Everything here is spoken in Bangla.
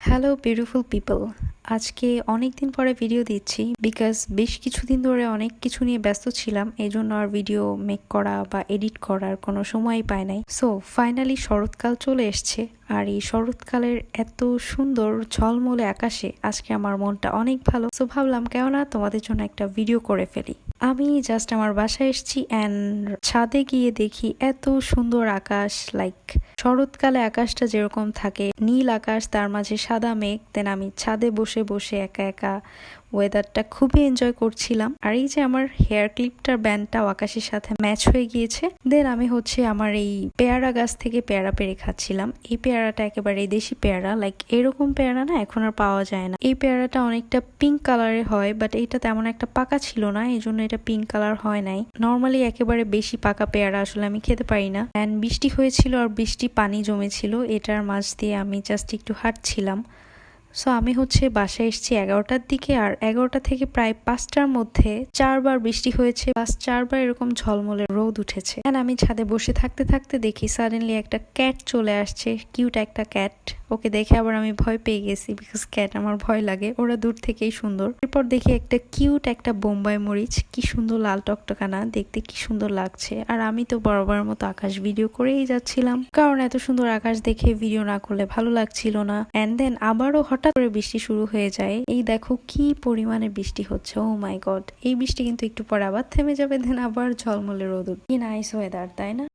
হ্যালো বিউটিফুল পিপল আজকে অনেক দিন পরে ভিডিও দিচ্ছি বিকজ বেশ কিছুদিন ধরে অনেক কিছু নিয়ে ব্যস্ত ছিলাম এই জন্য আর ভিডিও মেক করা বা এডিট করার কোনো সময়ই পায় নাই। সো ফাইনালি শরৎকাল চলে এসছে আর এই শরৎকালের এত সুন্দর ঝলমলে আকাশে আজকে আমার মনটা অনেক ভালো। সো ভাবলাম কেননা তোমাদের জন্য একটা ভিডিও করে ফেলি। আমি জাস্ট আমার বাসায় এসেছি অ্যান্ড ছাদে গিয়ে দেখি এত সুন্দর আকাশ লাইক শরৎকালে আকাশটা যেরকম থাকে, নীল আকাশ, তার মাঝে সাদা মেঘ দেন আমি ছাদে বসে বসে একা একা ওয়েদারটা খুবই এনজয় করছিলাম। আর এই যে আমার হেয়ার ক্লিপটার ব্যান্ডটাও আকাশের সাথে ম্যাচ হয়ে গিয়েছে দেন আমি হচ্ছে আমার এই পেয়ারা গাছ থেকে পেয়ারা পেরে খাচ্ছিলাম। এই পেয়ারাটা একেবারে দেশি পেয়ারা লাইক এরকম পেয়ারা না এখন আর পাওয়া যায় না। এই পেয়ারাটা অনেকটা পিঙ্ক কালারের হয় বাট এটা তেমন একটা পাকা ছিল না এই জন্য এটা পিঙ্ক কালার হয় নাই। নর্মালি একেবারে বেশি পাকা পেয়ারা আসলে আমি খেতে পারি না। অ্যান্ড বৃষ্টি হয়েছিল আর বৃষ্টি পানি জমেছিল, এটার মাঝ দিয়ে আমি জাস্ট একটু হাঁটছিলাম। সো আমি হচ্ছে বাসায় এসেছি এগারোটার দিকে আর এগারোটা থেকে প্রায় পাঁচটার মধ্যে চারবার বৃষ্টি হয়েছে। বাস চারবার এরকম ঝলমলে রোদ উঠেছে। আমি ছাদে বসে থাকতে থাকতে দেখি সাডেনলি একটা ক্যাট চলে আসছে। কিউট একটা ক্যাট ওকে দেখে আবার আমি ভয় পেয়ে গেছি বিকজ ক্যাট আমার ভয় লাগে। ওরা দূর থেকেই সুন্দর। এরপর দেখি একটা কিউট একটা বোম্বাই মরিচ। কি সুন্দর লাল টকটকানা। দেখতে কি সুন্দর লাগছে। আর আমি তো বরাবর মতো আকাশ ভিডিও করেই যাচ্ছিলাম। কারণ এত সুন্দর আকাশ দেখে ভিডিও না করলে ভালো লাগছিল না। অ্যান্ড দেন আবারও হঠাৎ করে বৃষ্টি শুরু হয়ে যায়। এই দেখো কি পরিমাণে বৃষ্টি হচ্ছে। ও মাই গড এই বৃষ্টি কিন্তু একটু পরে আবার থেমে যাবে। দেন আবার ঝলমলে রোদ কি নাইস ওয়েদার তাই না?